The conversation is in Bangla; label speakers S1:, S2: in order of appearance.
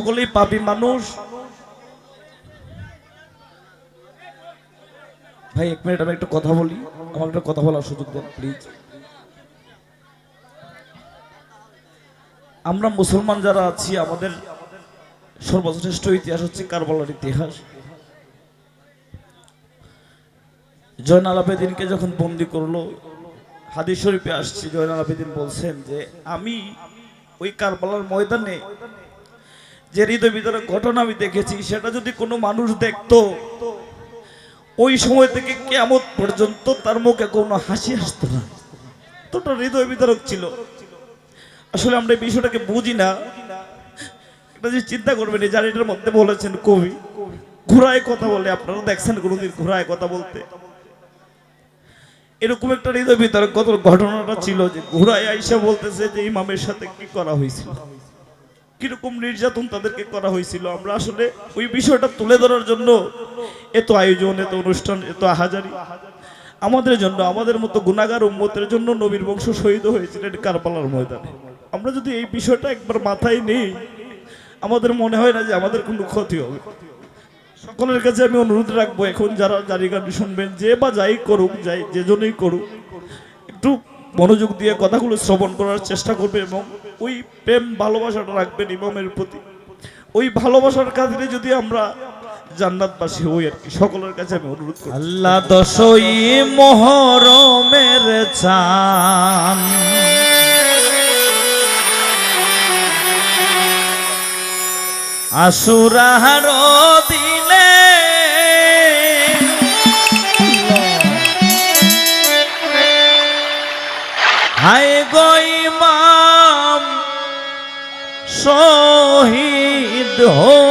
S1: সকলেই পাপি মানুষ। ভাই, এক মিনিট আমি একটা কথা বলি। আমার একটা কথা বলার সুযোগ দেন প্লিজ আমরা মুসলমান যারা আছি, আমাদের সর্বশ্রেষ্ঠ ইতিহাস হচ্ছে কারবালার ইতিহাস। জয়নাল আবেদিনকে যখন বন্দি করল, হাদিস শরীফে আসছি, জয়নাল আবেদিন বলছেন যে, আমি ওই কারবালার ময়দানে যে হৃদয় বিতরক ঘটনা আমি দেখেছি, সেটা যদি কোনো মানুষ দেখতো, ওই সময় থেকে কেমন পর্যন্ত তার মুখে কোনো হাসি আসতো না। তোটা হৃদয় বিতরক ছিল। আসলে আমরা এই বিষয়টাকে বুঝি না। এটা যে চিন্তা করবেন, এই জারিটার মধ্যে বলেছেন কবি, ঘোড়ায় কথা বলে, আপনারা দেখছেন কোনোদিন ঘোড়ায় কথা বলতে। এরকম একটা হৃদয় বিতরক ঘটনাটা ছিল যে ঘোড়ায় আইসা বলতেছে যে ইমামের সাথে কি করা হয়েছিল? কীরকম নির্যাতন তাদেরকে করা হয়েছিল? আমরা আসলে ওই বিষয়টা তুলে ধরার জন্য এত আয়োজন, এত অনুষ্ঠান, এত আহাজারি আমাদের জন্য, আমাদের মতো গুণাগার উম্মতের জন্য নবীর বংশ শহীদ হয়েছিলেন কারপালার ময়দানে। আমরা যদি এই বিষয়টা একবার মাথায় নেই, আমাদের মনে হয় না যে আমাদের কোনো ক্ষতি হবে। সকলের কাছে আমি অনুরোধ রাখব, এখন যারা জারি শুনবেন, যে বা যাই করুক, যাই, যে জন্যই করুক, একটু মনোযোগ দিয়ে কথাগুলো শ্রবণ করার চেষ্টা করবে এবং ওই প্রেম ভালোবাসাটা রাখবেন ইমামের প্রতি। ওই ভালোবাসার কাজে যদি আমরা জান্নাতবাসী হই আর কি, সকলের কাছে আমি অনুরোধ করি
S2: আল্লাহ দশই মোহরমের চান। আসুরাহার শহীদ হইলারনে